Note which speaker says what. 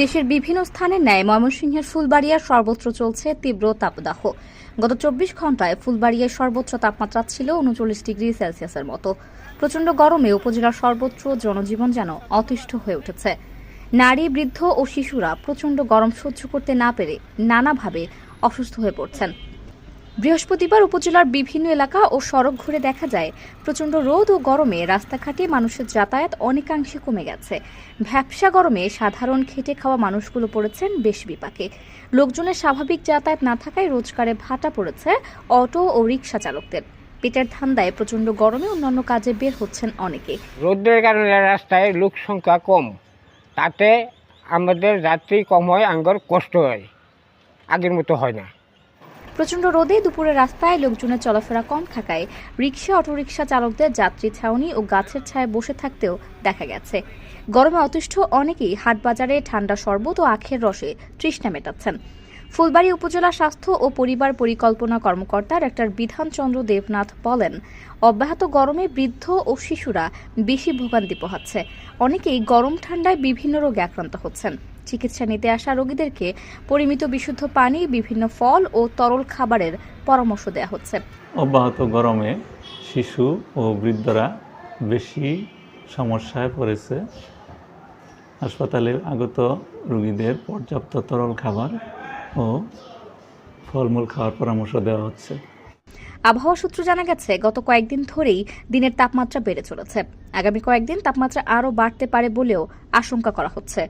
Speaker 1: দেশের বিভিন্ন স্থানের ন্যায় ময়মনসিংহের ফুলবাড়িয়ার সর্বত্র চলছে তীব্র তাপদাহ। গত চব্বিশ ঘন্টায় ফুলবাড়িয়ায় সর্বোচ্চ তাপমাত্রা ছিল উনচল্লিশ ডিগ্রি সেলসিয়াসের মতো। প্রচণ্ড গরমে উপজেলার সর্বত্র জনজীবন যেন অতিষ্ঠ হয়ে উঠেছে। নারী, বৃদ্ধ ও শিশুরা প্রচণ্ড গরম সহ্য করতে না পেরে নানাভাবে অসুস্থ হয়ে পড়ছেন। বৃহস্পতিবার উপজেলার বিভিন্ন এলাকা ও সড়ক ঘুরে দেখা যায়, প্রচণ্ড রোদ ও গরমে রাস্তাঘাটে মানুষের যাতায়াত অনেকাংশে কমে গেছে। ভ্যাবসা গরমে সাধারণ খেটে খাওয়া মানুষগুলো পড়েছেন বেশ বিপাকে। লোকজনের স্বাভাবিক যাতায়াত না থাকায় রোজগারে ভাটা পড়েছে অটো ও রিক্সা চালকদের। পেটের ধান্দায় প্রচণ্ড গরমে অন্যান্য কাজে বের হচ্ছেন অনেকে।
Speaker 2: রোদের কারণে রাস্তায় লোক সংখ্যা কম, তাতে আমাদের যাত্রী কম হয়, আঙ্গর কষ্ট হয়। আগের মতো হয় না।
Speaker 1: প্রচণ্ড রোদে দুপুরে রাস্তায় লোকজনের চলাফেরা কম থাকায় রিক্সা অটোরিকশা চালকদের যাত্রী ছাউনি ও গাছের ছায়ায় বসে থাকতেও দেখা গেছে। গরমে অতিষ্ঠ অনেকেই হাটবাজারে ঠান্ডা শরবত ও আখের রসে তৃষ্ণা মেটাচ্ছেন। ফুলবাড়ী উপজেলা স্বাস্থ্য ও পরিবার পরিকল্পনা কর্মকর্তা ডাক্তার বিধানচন্দ্র দেবনাথ বলেন, অব্যাহত গরমে বৃদ্ধ ও শিশুরা বেশি ভোগান্তি পোহাচ্ছে। অনেকেই গরম ঠান্ডায় বিভিন্ন রোগে আক্রান্ত হচ্ছেন। চিকিৎসা নিতে আসা রোগীদেরকে পরিমিত বিশুদ্ধ পানি বিভিন্ন ফল ও তরল খাবারের পরামর্শ দেওয়া হচ্ছে।
Speaker 3: অব্যাহত গরমে শিশু ও বৃদ্ধরা বেশি সমস্যায় পড়েছে। হাসপাতালে আগত রোগীদের পর্যাপ্ত তরল খাবার ও ফলমূল খাওয়ার পরামর্শ দেওয়া হচ্ছে।
Speaker 1: আবহাওয়া সূত্র জানা গেছে গত কয়েকদিন ধরেই দিনের তাপমাত্রা বেড়ে চলেছে। আগামী কয়েকদিন তাপমাত্রা আরও বাড়তে পারে বলেও আশঙ্কা করা হচ্ছে।